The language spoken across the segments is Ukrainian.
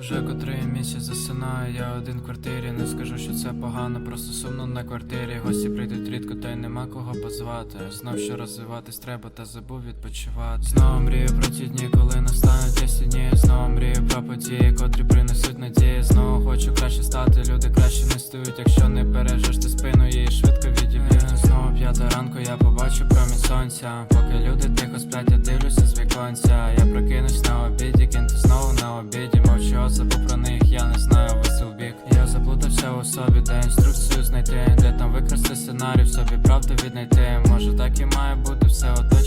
Вже котрий місяць засинаю, я один в квартирі. Не скажу, що це погано, просто сумно на квартирі. Гості прийдуть рідко, та й нема кого позвати. Знав, що розвиватись треба, та забув відпочивати. Знову мрію про ті дні, коли настануть ясні. Знову мрію про події, котрі принесуть надії. Знову хочу краще стати. Люди краще не стають, якщо не бережеш ти спину, її швидко відіб'ють. Знову п'ята ранку, я побачу промінь сонця. Поки люди тихо сплять, я дивлюся з віконця. Я прокинусь на обіді, кінти знову на обіді. Забув про них, я не знаю, весь бік. Я заплутався у собі, де інструкцію знайти, де там викрасти сценарій, в собі правду віднайти. Може так і має бути все оточення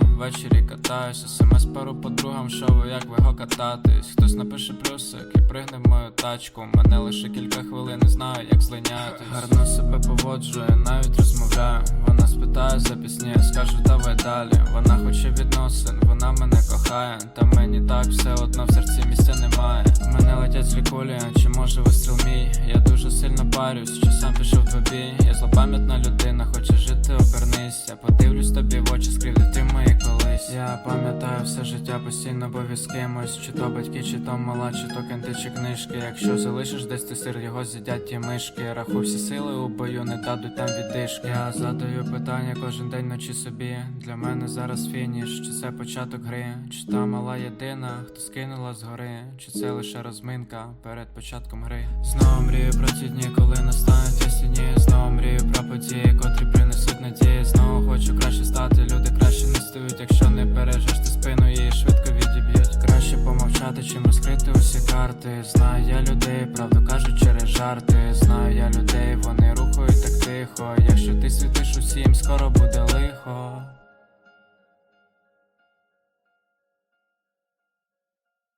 зійти ввечері катаюся, смс пару подругам, шоу, як ви кататись. Хтось напише плюсик і пригне в мою тачку. Мене лише кілька хвилин, не знаю, як злинятись. Гарно себе поводжу, я навіть розмовляю. Вона спитає за пісні, скажу, давай далі. Вона хоче відносин, вона мене кохає. Та мені так все одно в серці місця немає. Мене летять злікулі, чи може вистріл мій? Я дуже сильно парюсь, сам пішов в бій. Я злопам'ятна людина, Я пам'ятаю все життя постійно із кимось. Чи то батьки, чи то мала, чи то кенти, чи книжки. Якщо залишиш десь ти сир, його з'їдять ті мишки. Рахуй всі сили у бою, не дадуть там віддишки. Я задаю питання кожен день ночі собі. Для мене зараз фініш, чи це початок гри, чи та мала єдина, хто скинула згори, чи це лише розминка перед початком гри. Знову мрію про ті дні, коли настануть карти. Знаю я людей, правду кажуть через жарти. Знаю я людей, вони рухають так тихо. Якщо ти світиш усім, скоро буде лихо.